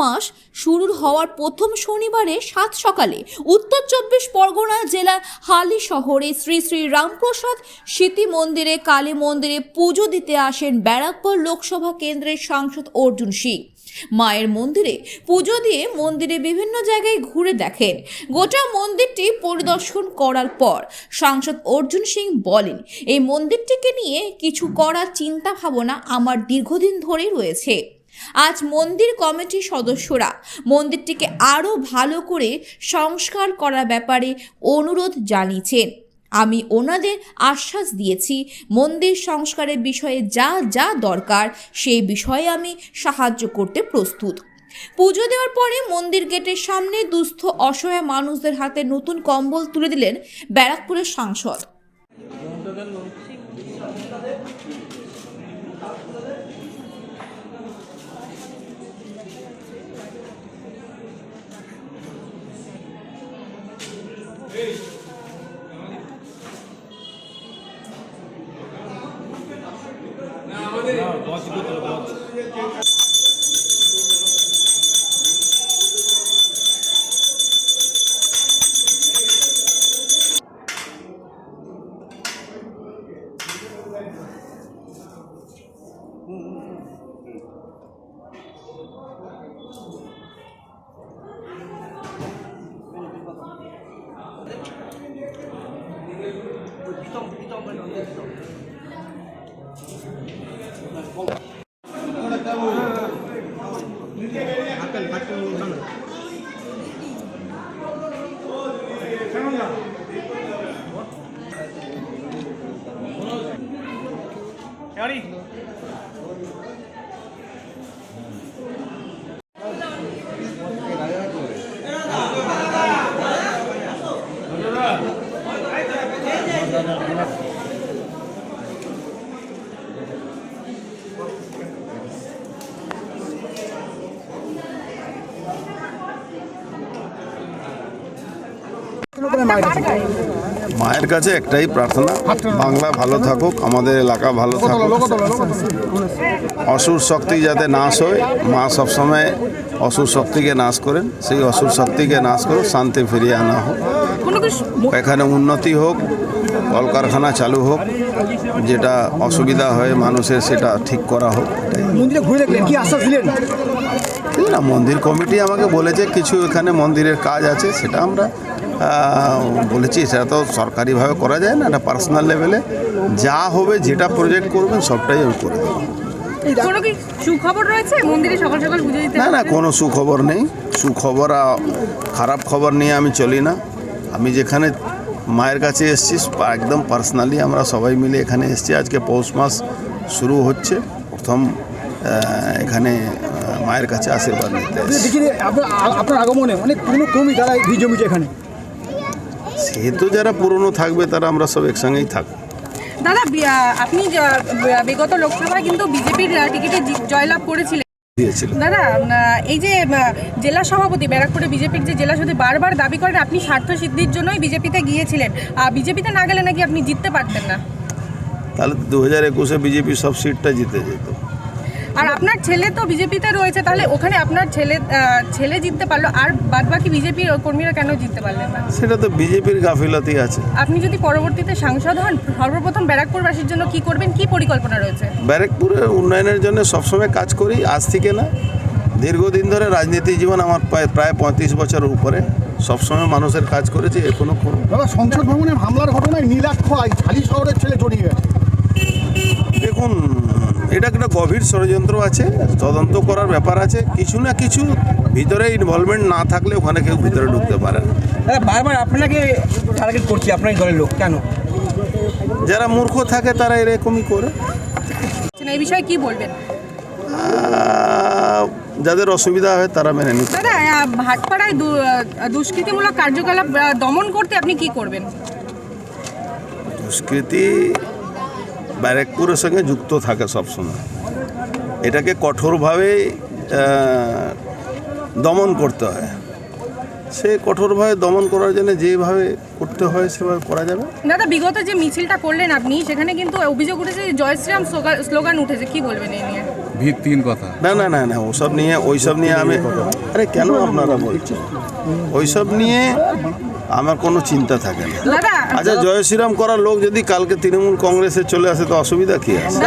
মাস শুরু হওয়ার প্রথম শনিবারে সাত সকালে উত্তর চব্বিশ পরগনা জেলার হালি শহরে শ্রী শ্রী রামপ্রসাদ স্মৃতি মন্দিরে, কালী মন্দিরে পুজো দিতে আসেন ব্যারাকপুর লোকসভা কেন্দ্রের সাংসদ অর্জুন সিং। মায়ের মন্দিরে পুজো দিয়ে মন্দিরে বিভিন্ন জায়গায় ঘুরে দেখেন। গোটা মন্দিরটি পরিদর্শন করার পর সাংসদ অর্জুন সিং বলেন, এই মন্দিরটিকে নিয়ে কিছু করার চিন্তা ভাবনা আমার দীর্ঘদিন ধরেই রয়েছে। আজ মন্দির কমিটির সদস্যরা মন্দিরটিকে আরও ভালো করে সংস্কার করার ব্যাপারে অনুরোধ জানিয়েছেন। আমি ওনাদের আশ্বাস দিয়েছি, মন্দির সংস্কারের বিষয়ে যা যা দরকার সেই বিষয়ে আমি সাহায্য করতে প্রস্তুত। পুজো দেওয়ার পরে মন্দির গেটের সামনে দুস্থ, অসহায় মানুষদের হাতে নতুন কম্বল তুলে দিলেন ব্যারাকপুরের সাংসদ। বস করতে বস Howdy. Thank you. মায়ের কাছে। একটাই প্রার্থনা বাংলা ভালো থাকুক আমাদের এলাকা ভালো থাকুক। অসুর শক্তি যাতে নাশ হয় মা সবসময় অসুর শক্তিকে নাশ করেন সেই অসুর শক্তিকে নাশ করে শান্তি ফিরিয়ে আনা হোক। এখানে উন্নতি হোক কলকারখানা চালু হোক যেটা অসুবিধা হয় মানুষের সেটা ঠিক করা হোক। না মন্দির কমিটি আমাকে বলেছে কিছু এখানে মন্দিরের কাজ আছে সেটা আমরা বলেছি সেটা তো সরকারিভাবে করা যায় না এটা পার্সোনাল লেভেলে যা হবে যেটা প্রজেক্ট করবেন সবটাই আমি করে দেবো। কোনো কি সুখবর রয়েছে? মন্দিরে সকাল সকাল পুজো দিতে না না কোনো সুখবর নেই। সুখবর আর খারাপ খবর নিয়ে আমি চলি না। আমি যেখানে মায়ের কাছে এসেছি একদম পার্সোনালি আমরা সবাই মিলে এখানে এসেছি। আজকে পৌষ মাস শুরু হচ্ছে। প্রথম এখানে মায়ের কাছে আশীর্বাদ নিতে আপনার আগমনে অনেক কর্মী তারা জমিছে এখানে সেহেতু যারা পুরনো থাকবে তারা আমরা সব একসঙ্গেই থাকব। দাদা আপনি যা- বিগত লোকসভায় কিন্তু বিজেপির টিকিটে জয়লাভ করেছিলেন। দাদা এই যে জেলা সভাপতি ব্যারাকপুরে বিজেপির যে জেলা সভাপতি বারবার দাবি করেন আপনি স্বার্থ সিদ্ধির জন্যই বিজেপিতে গিয়েছিলেন। আর বিজেপিতে না গেলে নাকি আপনি জিততে পারতেন না। তাহলে দু হাজার একুশে বিজেপি সব সিটটা জিতে যেত। আর আপনার ছেলে তো বিজেপিতে রয়েছে তাহলে ওখানে আপনার ছেলে ছেলে জিততে পারল আর বাদবাকি বিজেপির কর্মীরা কেন জিততে পারলেন না? সেটা তো বিজেপির গাফিলতি আছে। আপনি যদি পরবর্তীতে সাংসদ হন সর্বপ্রথম ব্যারাকপুরবাসীর জন্য কি করবেন কি পরিকল্পনা রয়েছে? ব্যারাকপুরের উন্নয়নের জন্য সবসময় কাজ করি আজ থেকে না দীর্ঘদিন ধরে রাজনীতি জীবন আমার প্রায় প্রায় পঁয়ত্রিশ বছরের উপরে সবসময় মানুষের কাজ করেছে এখনও করব দাদা সংসদ ভবনে হামলার ঘটনায় নীলাক্ষ আই হালি শহরের ছেলে জড়িয়ে গেছে। দেখুন একটা গভীর ষড়যন্ত্র আছে তদন্ত করার ব্যাপার আছে কিছু না কিছু ভিতরে ইনভলভমেন্ট না থাকলে ওখানে কেউ ভিতরে ঢুকতে পারে না। বারবার আপনাকে টার্গেট করছি আপনার দলের লোক কেন? যারা মূর্খ থাকে তারা এরকমই করে। এই বিষয়ে কি বলবেন? যাদের অসুবিধা হয় তারা মেনে নিতে দাদা ভাটপাড়ায় দুষ্কৃতিমূলক কার্যকলাপ দমন করতে আপনি কি করবেন? দুষ্কৃতি ব্যারেকপুরের সঙ্গে যুক্ত থাকে সবসময় এটাকে কঠোরভাবে দমন করতে হয়। সে কঠোরভাবে দমন করার জন্য যেভাবে করতে হয় সেভাবে করা যাবে। দাদা বিগত যে মিছিলটা করলেন আপনি সেখানে কিন্তু অভিযোগ উঠেছে যে জয় স্লোগান উঠেছে। কি বলবেন এই নিয়ে? ভিত্তিহীন কথা। না না না না ওসব নিয়ে ওইসব নিয়ে আমি আরে কেন আপনারা বলছেন? ওইসব নিয়ে আমার কোনো চিন্তা থাকে না। দাদা আচ্ছা জয় শ্রীরাম করার লোক যদি কালকে তৃণমূল কংগ্রেসে চলে আসে তো অসুবিধা কি আছে?